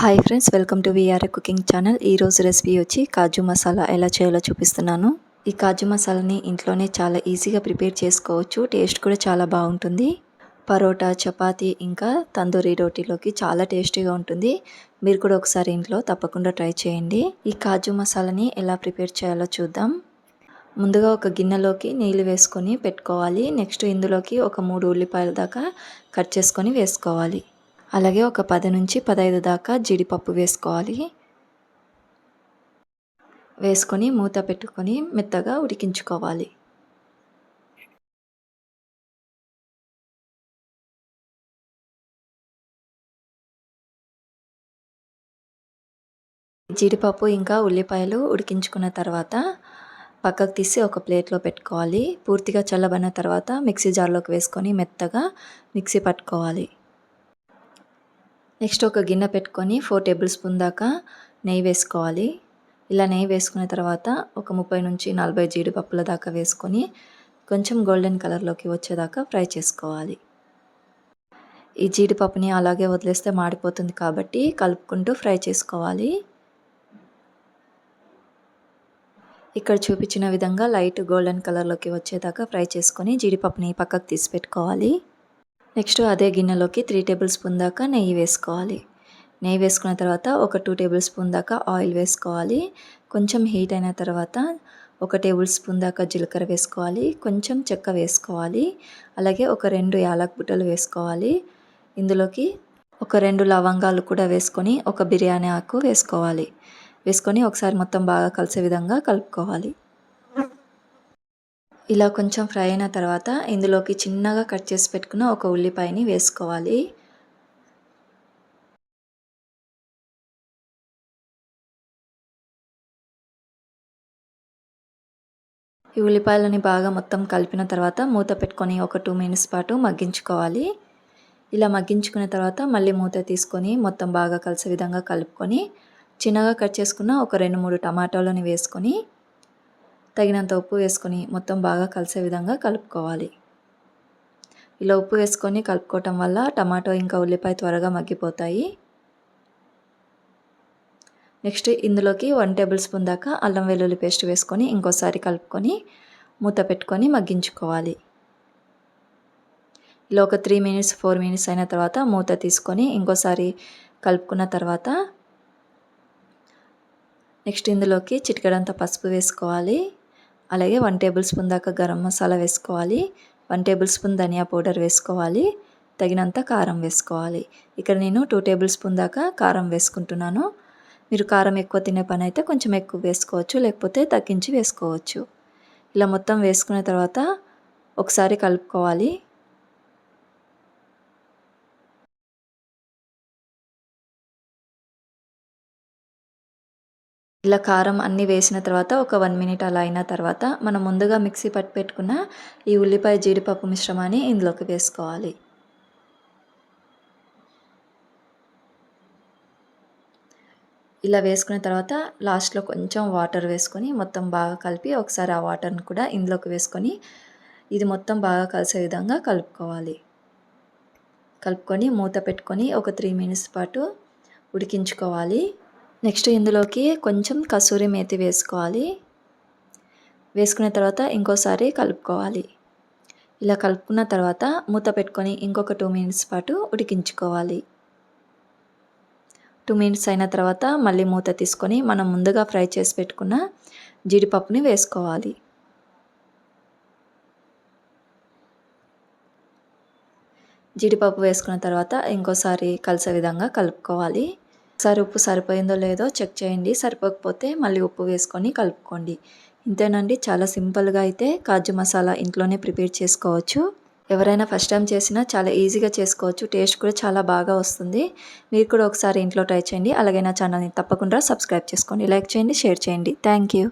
Hi friends welcome to VR cooking channel. ఈరోజు recipe వచ్చి కాజు మసాలా ఎలా చేయాలో చూపిస్తున్నాను. ఈ కాజు మసాలాని ఇంట్లోనే చాలా ఈజీగా ప్రిపేర్ చేసుకోవచ్చు. టేస్ట్ కూడా చాలా బాగుంటుంది. పరోటా చపాతీ ఇంకా తందూరి రోటీలోకి చాలా టేస్టీగా ఉంటుంది. మీరు కూడా ఒకసారి ఇంట్లో తప్పకుండా ట్రై చేయండి. ఈ కాజు మసాలాని ఎలా ప్రిపేర్ చేయాలో చూద్దాం. ముందుగా ఒక గిన్నెలోకి నీళ్ళు వేసుకొని పెట్టుకోవాలి. నెక్స్ట్ ఇందులోకి ఒక మూడు ఉల్లిపాయల దాకా కట్ చేసుకొని వేసుకోవాలి. అలాగే ఒక పది నుంచి పదహైదు దాకా జీడిపప్పు వేసుకోవాలి. వేసుకొని మూత పెట్టుకొని మెత్తగా ఉడికించుకోవాలి. జీడిపప్పు ఇంకా ఉల్లిపాయలు ఉడికించుకున్న తర్వాత పక్కకు తీసి ఒక ప్లేట్లో పెట్టుకోవాలి. పూర్తిగా చల్లబడిన తర్వాత మిక్సీ జార్లోకి వేసుకొని మెత్తగా మిక్సీ పట్టుకోవాలి. నెక్స్ట్ ఒక గిన్నె పెట్టుకొని ఫోర్ టేబుల్ స్పూన్ దాకా నెయ్యి వేసుకోవాలి. ఇలా నెయ్యి వేసుకున్న తర్వాత ఒక ముప్పై నుంచి నలభై జీడిపప్పుల దాకా వేసుకొని కొంచెం గోల్డెన్ కలర్లోకి వచ్చేదాకా ఫ్రై చేసుకోవాలి. ఈ జీడిపప్పుని అలాగే వదిలేస్తే మాడిపోతుంది కాబట్టి కలుపుకుంటూ ఫ్రై చేసుకోవాలి. ఇక్కడ చూపించిన విధంగా లైట్ గోల్డెన్ కలర్లోకి వచ్చేదాకా ఫ్రై చేసుకొని జీడిపప్పుని పక్కకు తీసి పెట్టుకోవాలి. నెక్స్ట్ అదే గిన్నెలోకి త్రీ టేబుల్ స్పూన్ దాకా నెయ్యి వేసుకోవాలి. నెయ్యి వేసుకున్న తర్వాత ఒక టూ టేబుల్ స్పూన్ దాకా ఆయిల్ వేసుకోవాలి. కొంచెం హీట్ అయిన తర్వాత ఒక టేబుల్ స్పూన్ దాకా జీలకర్ర వేసుకోవాలి. కొంచెం చెక్క వేసుకోవాలి. అలాగే ఒక రెండు యాలక్ బుట్టలు వేసుకోవాలి. ఇందులోకి ఒక రెండు లవంగాలు కూడా వేసుకొని ఒక బిర్యానీ ఆకు వేసుకోవాలి. వేసుకొని ఒకసారి మొత్తం బాగా కలిసే విధంగా కలుపుకోవాలి. ఇలా కొంచెం ఫ్రై అయిన తర్వాత ఇందులోకి చిన్నగా కట్ చేసి పెట్టుకున్న ఒక ఉల్లిపాయని వేసుకోవాలి. ఈ ఉల్లిపాయలని బాగా మొత్తం కలిపిన తర్వాత మూత పెట్టుకొని ఒక టూ మినిట్స్ పాటు మగ్గించుకోవాలి. ఇలా మగ్గించుకున్న తర్వాత మళ్ళీ మూత తీసుకొని మొత్తం బాగా కలిసే విధంగా కలుపుకొని చిన్నగా కట్ చేసుకున్న ఒక రెండు మూడు టమాటాలని వేసుకొని తగినంత ఉప్పు వేసుకొని మొత్తం బాగా కలిసే విధంగా కలుపుకోవాలి. ఇలా ఉప్పు వేసుకొని కలుపుకోవటం వల్ల టమాటో ఇంకా ఉల్లిపాయ త్వరగా మగ్గిపోతాయి. నెక్స్ట్ ఇందులోకి వన్ టేబుల్ స్పూన్ దాకా అల్లం వెల్లుల్లి పేస్ట్ వేసుకొని ఇంకోసారి కలుపుకొని మూత పెట్టుకొని మగ్గించుకోవాలి. ఇలా ఒక త్రీ మినిట్స్ ఫోర్ మినిట్స్ అయిన తర్వాత మూత తీసుకొని ఇంకోసారి కలుపుకున్న తర్వాత నెక్స్ట్ ఇందులోకి చిటికడంత పసుపు వేసుకోవాలి. అలాగే వన్ టేబుల్ స్పూన్ దాకా గరం మసాలా వేసుకోవాలి. వన్ టేబుల్ స్పూన్ ధనియా పౌడర్ వేసుకోవాలి. తగినంత కారం వేసుకోవాలి. ఇక్కడ నేను టూ టేబుల్ స్పూన్ దాకా కారం వేసుకుంటున్నాను. మీరు కారం ఎక్కువ తినే పని అయితే కొంచెం ఎక్కువ వేసుకోవచ్చు లేకపోతే తగ్గించి వేసుకోవచ్చు. ఇలా మొత్తం వేసుకున్న తర్వాత ఒకసారి కలుపుకోవాలి. ఇలా కారం అన్నీ వేసిన తర్వాత ఒక వన్ మినిట్ అలా అయిన తర్వాత మనం ముందుగా మిక్సీ పట్టి పెట్టుకున్న ఈ ఉల్లిపాయ జీడిపప్పు మిశ్రమాన్ని ఇందులోకి వేసుకోవాలి. ఇలా వేసుకున్న తర్వాత లాస్ట్లో కొంచెం వాటర్ వేసుకొని మొత్తం బాగా కలిపి ఒకసారి ఆ వాటర్ని కూడా ఇందులోకి వేసుకొని ఇది మొత్తం బాగా కలిసే విధంగా కలుపుకోవాలి. కలుపుకొని మూత పెట్టుకొని ఒక త్రీ మినిట్స్ పాటు ఉడికించుకోవాలి. నెక్స్ట్ ఇందులోకి కొంచెం కసూరి మేతి వేసుకోవాలి. వేసుకున్న తర్వాత ఇంకోసారి కలుపుకోవాలి. ఇలా కలుపుకున్న తర్వాత మూత పెట్టుకొని ఇంకొక టూ మినిట్స్ పాటు ఉడికించుకోవాలి. టూ మినిట్స్ అయిన తర్వాత మళ్ళీ మూత తీసుకొని మనం ముందుగా ఫ్రై చేసి పెట్టుకున్న జీడిపప్పుని వేసుకోవాలి. జీడిపప్పు వేసుకున్న తర్వాత ఇంకోసారి కలిసే విధంగా కలుపుకోవాలి. ఒకసారి ఉప్పు సరిపోయిందో లేదో చెక్ చేయండి. సరిపోకపోతే మళ్ళీ ఉప్పు వేసుకొని కలుపుకోండి. ఇంతేనండి. చాలా సింపుల్గా అయితే కాజు మసాలా ఇంట్లోనే ప్రిపేర్ చేసుకోవచ్చు. ఎవరైనా ఫస్ట్ టైం చేసినా చాలా ఈజీగా చేసుకోవచ్చు. టేస్ట్ కూడా చాలా బాగా వస్తుంది. మీరు కూడా ఒకసారి ఇంట్లో ట్రై చేయండి. అలాగే నా ఛానల్ని తప్పకుండా సబ్స్క్రైబ్ చేసుకోండి. లైక్ చేయండి షేర్ చేయండి. Thank you.